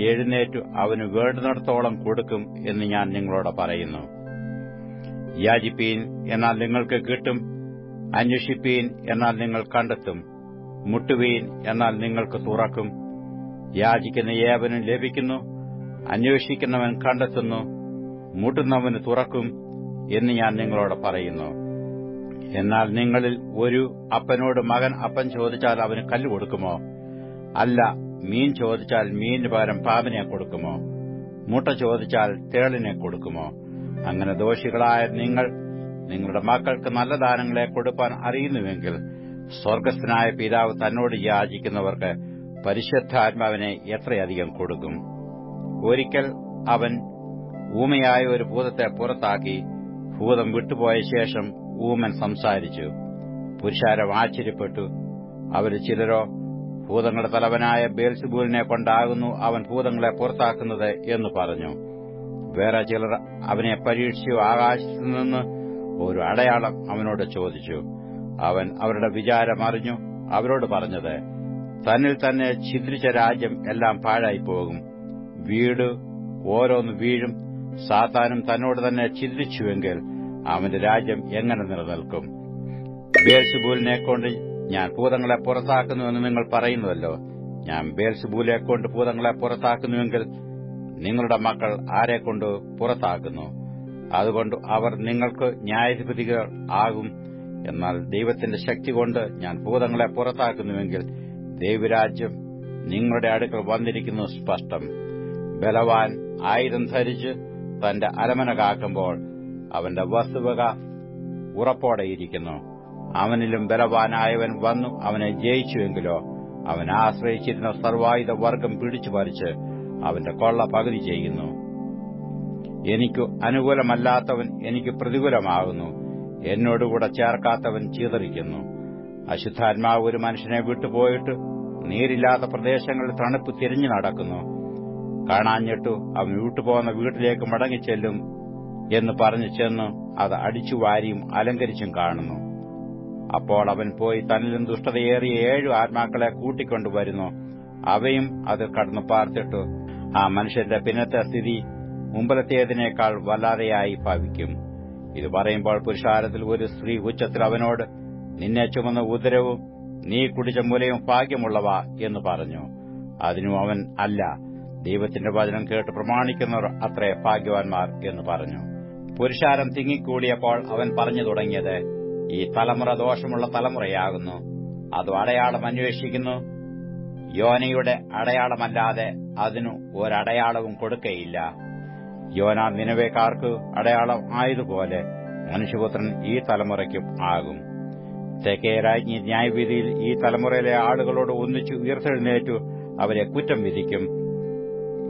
എഴുന്നേറ്റു അവന് വേണ്ടുന്നിടത്തോളം കൊടുക്കും എന്ന് ഞാൻ നിങ്ങളോട് പറയുന്നു. യാചിപ്പീൻ എന്നാൽ നിങ്ങൾക്ക് കിട്ടും അന്വേഷിപ്പീൻ എന്നാൽ നിങ്ങൾ കണ്ടെത്തും മുട്ടുവീൻ എന്നാൽ നിങ്ങൾക്ക് തുറക്കും. യാചിക്കുന്ന ഏവനും ലഭിക്കുന്നു അന്വേഷിക്കുന്നവൻ കണ്ടെത്തുന്നു മുട്ടുന്നവന് തുറക്കും എന്ന് ഞാൻ നിങ്ങളോട് പറയുന്നു. എന്നാൽ നിങ്ങളിൽ ഒരു അപ്പനോട് മകൻ അപ്പൻ ചോദിച്ചാൽ അവന് കല്ല് കൊടുക്കുമോ? അല്ല മീൻ ചോദിച്ചാൽ മീനിന് പകരം പാമ്പിനെ കൊടുക്കുമോ? മുട്ട ചോദിച്ചാൽ തേളിനെ കൊടുക്കുമോ? അങ്ങനെ ദോഷികളായ നിങ്ങൾ നിങ്ങളുടെ മക്കൾക്ക് നല്ല ദാനങ്ങളെ കൊടുക്കാൻ അറിയുന്നുവെങ്കിൽ സ്വർഗസ്ഥനായ പിതാവ് തന്നോട് യാചിക്കുന്നവർക്ക് പരിശുദ്ധാത്മാവിനെ എത്രയധികം കൊടുക്കും? ഒരിക്കൽ അവൻ ഊമയായ ഒരു ഭൂതത്തെ പുറത്താക്കി ഭൂതം വിട്ടുപോയ ശേഷം ഊമൻ സംസാരിച്ചു. പുരുഷാരം ആശ്ചര്യപ്പെട്ടു. അവരിൽ ചിലരോ ഭൂതങ്ങളുടെ തലവനായ ബേൽസുബൂലിനെ കൊണ്ടാകുന്നു അവൻ ഭൂതങ്ങളെ പുറത്താക്കുന്നത് എന്ന് പറഞ്ഞു. വേറെ ചിലർ അവനെ പരീക്ഷിച്ചു ആകാശത്തു നിന്ന് ഒരു അടയാളം അവനോട് ചോദിച്ചു. അവൻ അവരുടെ വിചാരം അറിഞ്ഞു. അവരോട് പറഞ്ഞത് തന്നിൽ തന്നെ ഛിദ്രിച്ച രാജ്യം എല്ലാം പാഴായി പോകും വീട് ഓരോന്ന് വീഴും. സാത്താനും തന്നോട് തന്നെ ഛിദ്രിച്ചുവെങ്കിൽ അവന്റെ രാജ്യം എങ്ങനെ നിലനിൽക്കും? ബേൽസുബൂലിനെ കൊണ്ട് ഞാൻ ഭൂതങ്ങളെ പുറത്താക്കുന്നുവെന്ന് നിങ്ങൾ പറയുന്നുവല്ലോ. ഞാൻ ബേൽസുബൂലെ കൊണ്ട് ഭൂതങ്ങളെ പുറത്താക്കുന്നുവെങ്കിൽ നിങ്ങളുടെ മക്കൾ ആരെക്കൊണ്ട് പുറത്താക്കുന്നു? അതുകൊണ്ട് അവർ നിങ്ങൾക്ക് ന്യായാധിപതികൾ ആകും. എന്നാൽ ദൈവത്തിന്റെ ശക്തി കൊണ്ട് ഞാൻ ഭൂതങ്ങളെ പുറത്താക്കുന്നുവെങ്കിൽ ദൈവരാജ്യം നിങ്ങളുടെ അടുക്കൽ വന്നിരിക്കുന്നു സ്പഷ്ടം. ബലവാൻ ആയിരം ധരിച്ച് തന്റെ അരമന കാക്കുമ്പോൾ അവന്റെ വസ്തുവക ഉറപ്പോടെയിരിക്കുന്നു. അവനിലും ബലവാനായവൻ വന്നു അവനെ ജയിച്ചുവെങ്കിലോ അവൻ ആശ്രയിച്ചിരുന്ന സർവായുധ വർഗം പിടിച്ചു പറിച്ച് അവന്റെ കൊള്ള പകുതി ചെയ്യുന്നു. എനിക്കു അനുകൂലമല്ലാത്തവൻ എനിക്ക് പ്രതികൂലമാകുന്നു. എന്നോടുകൂടെ ചേർക്കാത്തവൻ ചീതറിക്കുന്നു. അശുദ്ധാത്മാവ് ഒരു മനുഷ്യനെ വിട്ടുപോയിട്ട് നീരില്ലാത്ത പ്രദേശങ്ങളിൽ തണുപ്പ് തിരിഞ്ഞു നടക്കുന്നു. കാണാഞ്ഞിട്ടു അവൻ വിട്ടുപോകുന്ന വീട്ടിലേക്ക് മടങ്ങിച്ചെല്ലും എന്ന് പറഞ്ഞു ചെന്ന് അത് അടിച്ചു വാരിയും അലങ്കരിച്ചും കാണുന്നു. അപ്പോൾ അവൻ പോയി തന്നിലും ദുഷ്ടതയേറിയ ഏഴു ആത്മാക്കളെ കൂട്ടിക്കൊണ്ടുവരുന്നു. അവയും അത് കടന്നു പാർത്തിട്ടു. ആ മനുഷ്യന്റെ പിന്നത്തെ സ്ഥിതി മുമ്പലത്തേതിനേക്കാൾ വല്ലാതെയായി ഭവിക്കും. ഇത് പറയുമ്പോൾ പുരുഷാരത്തിൽ ഒരു സ്ത്രീ ഉച്ചത്തിൽ അവനോട് നിന്നെ ചുമന്ന ഉദരവും നീ കുടിച്ച മുലയും ഭാഗ്യമുള്ളവ എന്ന് പറഞ്ഞു. അതിനു അവൻ അല്ല ദൈവത്തിന്റെ വചനം കേട്ട് പ്രമാണിക്കുന്നവർ അത്രേ ഭാഗ്യവാന്മാർ എന്ന് പറഞ്ഞു. പുരുഷാരം തിങ്ങിക്കൂടിയപ്പോൾ അവൻ പറഞ്ഞു തുടങ്ങിയത് ഈ തലമുറ ദോഷമുള്ള തലമുറയാകുന്നു. അത് അടയാളം അന്വേഷിക്കുന്നു? യോനയുടെ അടയാളമല്ലാതെ അതിനു ഒരടയാളവും കൊടുക്കയില്ല. യോന നിലവേക്കാർക്ക് അടയാളം ആയതുപോലെ മനുഷ്യപുത്രൻ ഈ തലമുറയ്ക്കും ആകും. തെക്കേ രാജ്ഞി ന്യായവിധിയിൽ ഈ തലമുറയിലെ ആളുകളോട് ഒന്നിച്ചു ഉയർത്തെഴുന്നേറ്റു അവരെ കുറ്റം വിധിക്കും.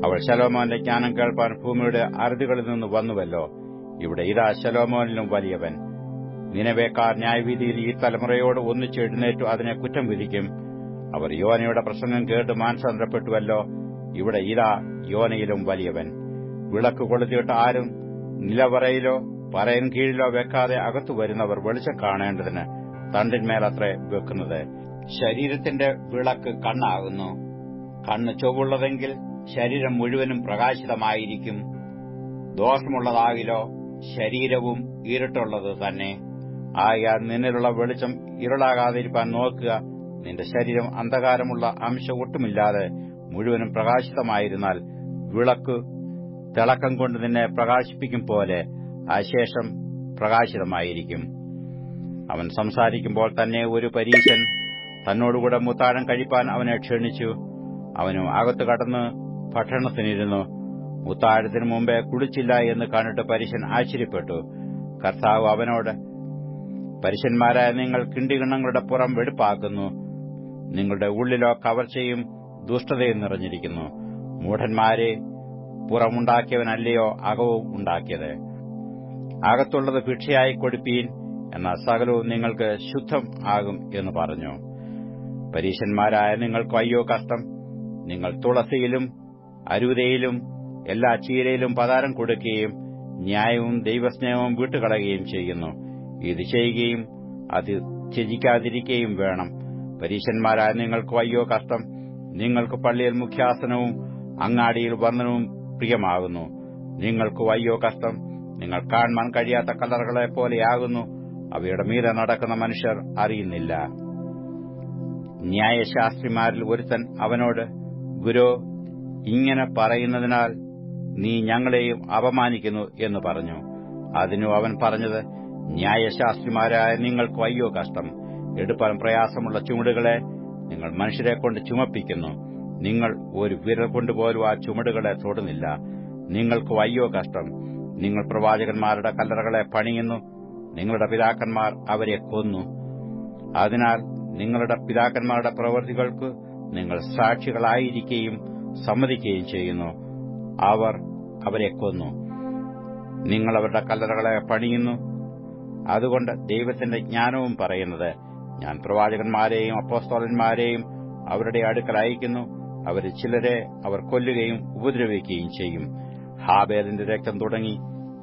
അവൾ ശലോമോന്റെ ജ്ഞാനം കേൾപ്പാൻ ഭൂമിയുടെ അറുതികളിൽ നിന്ന് വന്നുവല്ലോ. ഇവിടെ ഇതാ ശലോമോനിലും വലിയവൻ. നിലവേക്കാർ ന്യായവിധിയിൽ ഈ തലമുറയോട് ഒന്നിച്ചു എഴുന്നേറ്റു അതിനെ കുറ്റം വിധിക്കും. അവർ യോനയുടെ പ്രസംഗം കേട്ട് മാനസാന്തരപ്പെട്ടുവല്ലോ. ഇവിടെ ഇതാ യോനയിലും വലിയവൻ. വിളക്ക് കൊളുത്തിയിട്ട് ആരും നിലവറയിലോ പറയൻ കീഴിലോ വെക്കാതെ അകത്തു വരുന്നവർ വെളിച്ചം കാണേണ്ടതിന് തണ്ടിന്മേലത്രേ വെക്കുന്നത്. ശരീരത്തിന്റെ വിളക്ക് കണ്ണാകുന്നു. കണ്ണ് ചൊവ്വുള്ളതെങ്കിൽ ശരീരം മുഴുവനും പ്രകാശിതമായിരിക്കും. ദോഷമുള്ളതാകിലോ ശരീരവും ഇരുട്ടുള്ളത് തന്നെ. ആയാൽ നിന്നിലുള്ള വെളിച്ചം ഇരുളാകാതിരിക്കാൻ നോക്കുക. നിന്റെ ശരീരം അന്ധകാരമുള്ള അംശം ഒട്ടുമില്ലാതെ മുഴുവനും പ്രകാശിതമായിരുന്നാൽ വിളക്ക് തിളക്കം കൊണ്ട് നിന്നെ പ്രകാശിപ്പിക്കും പോലെ അശേഷം പ്രകാശിതമായിരിക്കും. അവൻ സംസാരിക്കുമ്പോൾ തന്നെ ഒരു പരീശൻ തന്നോടുകൂടെ മുത്താഴം കഴിപ്പാൻ അവനെ ക്ഷണിച്ചു. അവനും അകത്ത് കടന്ന് ഭക്ഷണത്തിനിരുന്നു. മുത്താഴത്തിനു മുമ്പേ കുളിച്ചില്ല എന്ന് കണ്ടിട്ട് പരീശൻ ആശ്ചര്യപ്പെട്ടു. കർത്താവ് അവനോട് പരീശന്മാരായ നിങ്ങൾ കിണ്ടികിണ്ണങ്ങളുടെ പുറം വെടുപ്പാക്കുന്നു. നിങ്ങളുടെ ഉള്ളിലോ കവർച്ചയും ദുഷ്ടതയും നിറഞ്ഞിരിക്കുന്നു. മൂഢന്മാരെ പുറമുണ്ടാക്കിയവനല്ലയോ അകവും ഉണ്ടാക്കിയത്. അകത്തുള്ളത് ഭിക്ഷയായി കൊടുപ്പീൻ എന്നാൽ സകലവും നിങ്ങൾക്ക് ശുദ്ധം ആകും എന്ന് പറഞ്ഞു. പരീശന്മാരായ നിങ്ങൾക്ക് അയ്യോ കഷ്ടം. നിങ്ങൾ തുളസിയിലും അരുതയിലും എല്ലാ ചീരയിലും പതാരം കൊടുക്കുകയും ന്യായവും ദൈവസ്നേഹവും വിട്ടുകളയുകയും ചെയ്യുന്നു. ഇത് ചെയ്യുകയും അത് ത്യജിക്കാതിരിക്കുകയും വേണം. പരീശന്മാരായ നിങ്ങൾക്ക് അയ്യോ കഷ്ടം. നിങ്ങൾക്ക് പള്ളിയിൽ മുഖ്യാസനവും അങ്ങാടിയിൽ വന്ദനവും പ്രിയമാകുന്നു. നിങ്ങൾക്ക് അയ്യോ കഷ്ടം. നിങ്ങൾ കാണാൻ കഴിയാത്ത കലറുകളെ പോലെയാകുന്നു. അവയുടെ മീതെ നടക്കുന്ന മനുഷ്യർ അറിയുന്നില്ല. ന്യായശാസ്ത്രിമാരിൽ ഒരുത്തൻ അവനോട് ഗുരു ഇങ്ങനെ പറയുന്നതിനാൽ നീ ഞങ്ങളെയും അപമാനിക്കുന്നു എന്ന് പറഞ്ഞു. അതിനു അവൻ പറഞ്ഞത് ന്യായശാസ്ത്രിമാരായ നിങ്ങൾക്ക് അയ്യോ കഷ്ടം. എടുപ്പാൻ പ്രയാസമുള്ള ചുമടുകളെ നിങ്ങൾ മനുഷ്യരെ കൊണ്ട് ചുമപ്പിക്കുന്നു. നിങ്ങൾ ഒരു വിരൽ കൊണ്ടുപോലും ആ ചുമടുകളെ തൊടുന്നില്ല. നിങ്ങൾക്ക് അയ്യോ കഷ്ടം. നിങ്ങൾ പ്രവാചകന്മാരുടെ കല്ലറകളെ പണിയുന്നു. നിങ്ങളുടെ പിതാക്കന്മാർ അവരെ കൊന്നു. അതിനാൽ നിങ്ങളുടെ പിതാക്കന്മാരുടെ പ്രവൃത്തികൾക്ക് നിങ്ങൾ സാക്ഷികളായിരിക്കുകയും സമ്മതിക്കുകയും ചെയ്യുന്നു. അവർ അവരെ കൊന്നു. നിങ്ങൾ അവരുടെ കല്ലറകളെ പണിയുന്നു. അതുകൊണ്ട് ദൈവത്തിന്റെ ജ്ഞാനവും പറയുന്നത് ഞാൻ പ്രവാചകന്മാരെയും അപ്പോസ്തോലന്മാരെയും അവരുടെ അടുക്കൽ അയക്കുന്നു. അവരിൽ ചിലരെ അവർ കൊല്ലുകയും ഉപദ്രവിക്കുകയും ചെയ്യും. ഹാബേലിന്റെ രക്തം തുടങ്ങി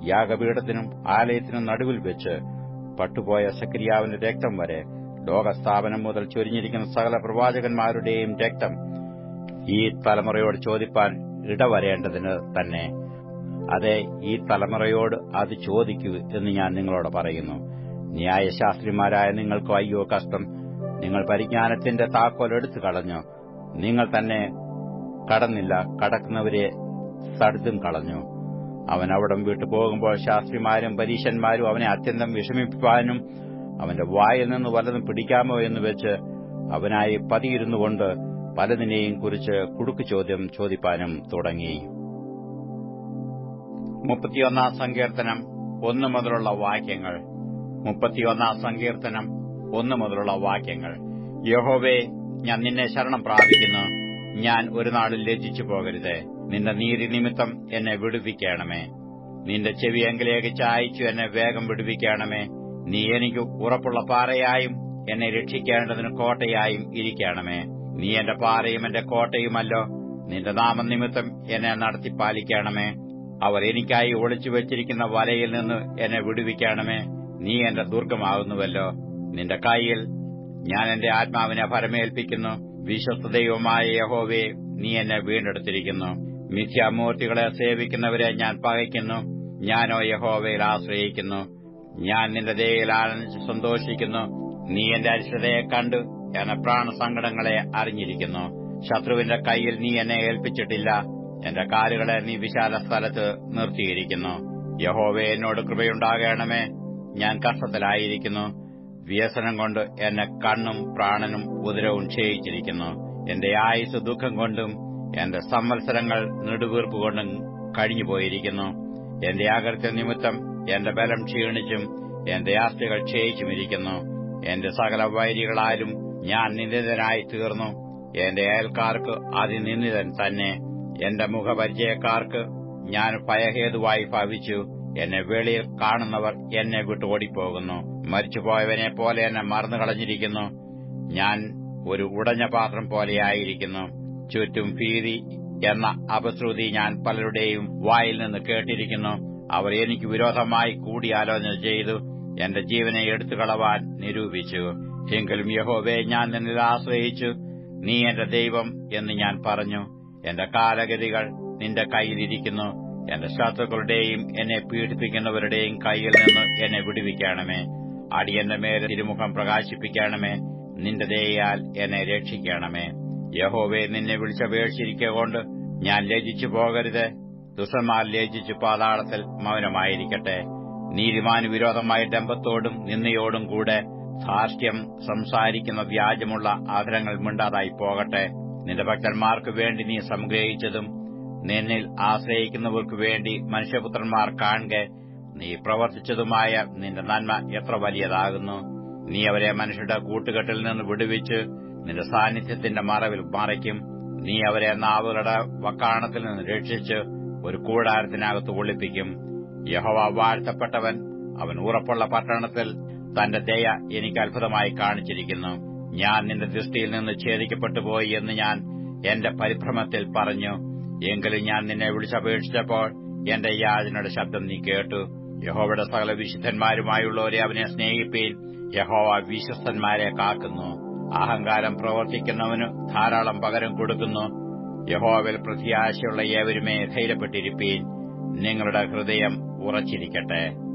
യാഗപീഠത്തിനും ആലയത്തിനും നടുവിൽ വെച്ച് പട്ടുപോയ സക്രിയാവിന്റെ രക്തം വരെ ലോകസ്ഥാപനം മുതൽ ചൊരിഞ്ഞിരിക്കുന്ന സകല പ്രവാചകന്മാരുടെയും രക്തം ഈ തലമുറയോട് ചോദിപ്പാൻ ഇടവരേണ്ടതിന് തന്നെ. അതെ ഈ തലമുറയോട് അത് ചോദിക്കൂ എന്ന് ഞാൻ നിങ്ങളോട് പറയുന്നു. ന്യായശാസ്ത്രിമാരായ നിങ്ങൾക്ക് അയ്യോ കഷ്ടം. നിങ്ങൾ പരിജ്ഞാനത്തിന്റെ താക്കോൽ എടുത്തു കളഞ്ഞു. നിങ്ങൾ തന്നെ കടന്നില്ല. കടക്കുന്നവരെ സടുതും കളഞ്ഞു. അവൻ അവിടം വിട്ടു പോകുമ്പോൾ ശാസ്ത്രിമാരും പരീശന്മാരും അവനെ അത്യന്തം വിഷമിപ്പാനും അവന്റെ വായിൽ നിന്ന് വല്ലതും പിടിക്കാമോ എന്ന് വെച്ച് അവനായി പതിയിരുന്നുകൊണ്ട് പലതിനെയും കുറിച്ച് കുടുക്കു ചോദ്യം ചോദിപ്പാനും തുടങ്ങി. മുപ്പത്തിയൊന്നാം സങ്കീർത്തനം ഒന്നു മുതലുള്ള വാക്യങ്ങൾ. മുപ്പത്തിയൊന്നാം സങ്കീർത്തനം ഒന്നു മുതലുള്ള വാക്യങ്ങൾ. യഹോവേ ഞാൻ നിന്നെ ശരണം പ്രാപിക്കുന്നു. ഞാൻ ഒരു നാളിൽ ലജ്ജിച്ചു പോകരുത്. നിന്റെ നീതി നിമിത്തം എന്നെ വിടുവിക്കണമേ. നിന്റെ ചെവി എങ്കിലേക്ക് ചായച്ചു എന്നെ വേഗം വിടുവിക്കണമേ. നീ എനിക്ക് ഉറപ്പുള്ള പാറയായും എന്നെ രക്ഷിക്കേണ്ടതിന് കോട്ടയായും ഇരിക്കണമേ. നീ എന്റെ പാറയും എന്റെ കോട്ടയുമല്ലോ. നിന്റെ നാമനിമിത്തം എന്നെ നടത്തി പാലിക്കണമേ. അവർ എനിക്കായി ഒളിച്ചു വെച്ചിരിക്കുന്ന വലയിൽ നിന്ന് എന്നെ വിടുവിക്കണമേ. നീ എന്റെ ദുർഗമാകുന്നുവല്ലോ നിന്റെ കൈയിൽ ഞാൻ എന്റെ ആത്മാവിനെ ഫരമേൽപ്പിക്കുന്നു വിശ്വസ്തദൈവമായ യഹോവേ നീ എന്നെ വീണ്ടെടുത്തിരിക്കുന്നു. മിഥ്യാമൂർത്തികളെ സേവിക്കുന്നവരെ ഞാൻ പകയ്ക്കുന്നു. ഞാനോ യഹോവയിൽ ആശ്രയിക്കുന്നു. ഞാൻ നിന്റെ ദയയിൽ ആനന്ദിച്ച് സന്തോഷിക്കുന്നു. നീ എന്റെ അരിഷ്ടതയെ കണ്ടു എന്ന പ്രാണസങ്കടങ്ങളെ അറിഞ്ഞിരിക്കുന്നു. ശത്രുവിന്റെ കൈയിൽ നീ എന്നെ ഏൽപ്പിച്ചിട്ടില്ല. എന്റെ കാലുകളെ നീ വിശാല സ്ഥലത്ത് നിർത്തിയിരിക്കുന്നു. യഹോവെ എന്നോട് കൃപയുണ്ടാകണമേ. ഞാൻ കഷ്ടത്തിലായിരിക്കുന്നു. വ്യസനം കൊണ്ട് എന്നെ കണ്ണും പ്രാണനും ഉദരവും ക്ഷയിച്ചിരിക്കുന്നു. എന്റെ ആയുസ് ദുഃഖം കൊണ്ടും എന്റെ സംവത്സരങ്ങൾ നെടുവീർപ്പ് കൊണ്ടും കഴിഞ്ഞുപോയിരിക്കുന്നു. എന്റെ ആകൃത്യ നിമിത്തം എന്റെ ബലം ക്ഷീണിച്ചും എന്റെ ആസ്തികൾ ക്ഷയിച്ചുമിരിക്കുന്നു. എന്റെ സകല വൈരികളാലും ഞാൻ നിന്ദിതനായി തീർന്നു. എന്റെ അയൽക്കാർക്ക് അതിനിന്ദിതൻ തന്നെ. എന്റെ മുഖപരിചയക്കാർക്ക് ഞാൻ ഭയഹേതുവായി ഭാവിച്ചു. എന്നെ വെളിയിൽ കാണുന്നവർ എന്നെ വിട്ട് ഓടിപ്പോകുന്നു. മരിച്ചുപോയവനെ പോലെ എന്നെ മറന്നു കളഞ്ഞിരിക്കുന്നു. ഞാൻ ഒരു ഉടഞ്ഞ പാത്രം പോലെയായിരിക്കുന്നു ചുറ്റും ഭീതി എന്ന അപശ്രുതി ഞാൻ പലരുടെയും വായിൽ നിന്ന് കേട്ടിരിക്കുന്നു. അവർ എനിക്ക് വിരോധമായി കൂടിയാലോചന ചെയ്തു. എന്റെ ജീവനെ എടുത്തു കളവാൻ നിരൂപിച്ചു. എങ്കിലും യഹോവേ ഞാൻ നിന്നിൽ ആശ്രയിച്ചു. നീ എന്റെ ദൈവം എന്ന് ഞാൻ പറഞ്ഞു. എന്റെ കാലഗതികൾ നിന്റെ കയ്യിലിരിക്കുന്നു. എന്റെ ശത്രുക്കളുടെയും എന്നെ പീഡിപ്പിക്കുന്നവരുടെയും കയ്യിൽ നിന്ന് എന്നെ വിടുവിക്കണമേ. അടിയന്റെ മേലെ തിരുമുഖം പ്രകാശിപ്പിക്കണമേ. നിന്റെ ദയയാൽ എന്നെ രക്ഷിക്കണമേ. യഹോവെ നിന്നെ വിളിച്ചപേക്ഷിരിക്കൊണ്ട് ഞാൻ ലജിച്ചു പോകരുത്. ദുസന്മാർ ലജിച്ചു പാതാളത്തിൽ മൗനമായിരിക്കട്ടെ. നീതിമാന് വിരോധമായ ഡംബത്തോടും നിന്നയോടും കൂടെ ധാർഷ്ട്യം സംസാരിക്കുന്ന വ്യാജമുള്ള ആദരങ്ങൾ മിണ്ടാതായി പോകട്ടെ. നിന്റെ ഭക്തന്മാർക്ക് വേണ്ടി നീ സംഗ്രഹിച്ചതും നിന്നിൽ ആശ്രയിക്കുന്നവർക്ക് വേണ്ടി മനുഷ്യപുത്രന്മാർ കാണെ നീ പ്രവർത്തിച്ചതുമായ നിന്റെ നന്മ എത്ര വലിയതാകുന്നു. നീ അവരെ മനുഷ്യരുടെ കൂട്ടുകെട്ടിൽ നിന്ന് വിടുവിച്ച് നിന്റെ സാന്നിധ്യത്തിന്റെ മറവിൽ മറയ്ക്കും. നീ അവരെ നാവുകളുടെ വക്കാണത്തിൽ നിന്ന് രക്ഷിച്ച് ഒരു കൂടാരത്തിനകത്ത് ഒളിപ്പിക്കും. യഹോവ വാഴ്ത്തപ്പെട്ടവൻ അവൻ ഉറപ്പുള്ള പട്ടണത്തിൽ തന്റെ ദയ എനിക്ക് അത്ഭുതമായി കാണിച്ചിരിക്കുന്നു. ഞാൻ നിന്റെ ദൃഷ്ടിയിൽ നിന്ന് ഛേദിക്കപ്പെട്ടു പോയി എന്ന് ഞാൻ എന്റെ പരിഭ്രമത്തിൽ പറഞ്ഞു. എങ്കിലും ഞാൻ നിന്നെ വിളിച്ചപേക്ഷിച്ചപ്പോൾ എന്റെ യാചനയുടെ ശബ്ദം നീ കേട്ടു. യഹോവയുടെ സകല വിശുദ്ധന്മാരുമായുള്ളവരെ അവനെ സ്നേഹിപ്പീൻ. യഹോവ വിശ്വസ്തന്മാരെ കാക്കുന്നു. അഹങ്കാരം പ്രവർത്തിക്കുന്നവന് ധാരാളം പകരം കൊടുക്കുന്നു. യഹോവൽ പ്രത്യാശയുള്ള ഏവരുമേ ധൈര്യപ്പെട്ടിരിപ്പീൻ. നിങ്ങളുടെ ഹൃദയം ഉറച്ചിരിക്കട്ടെ.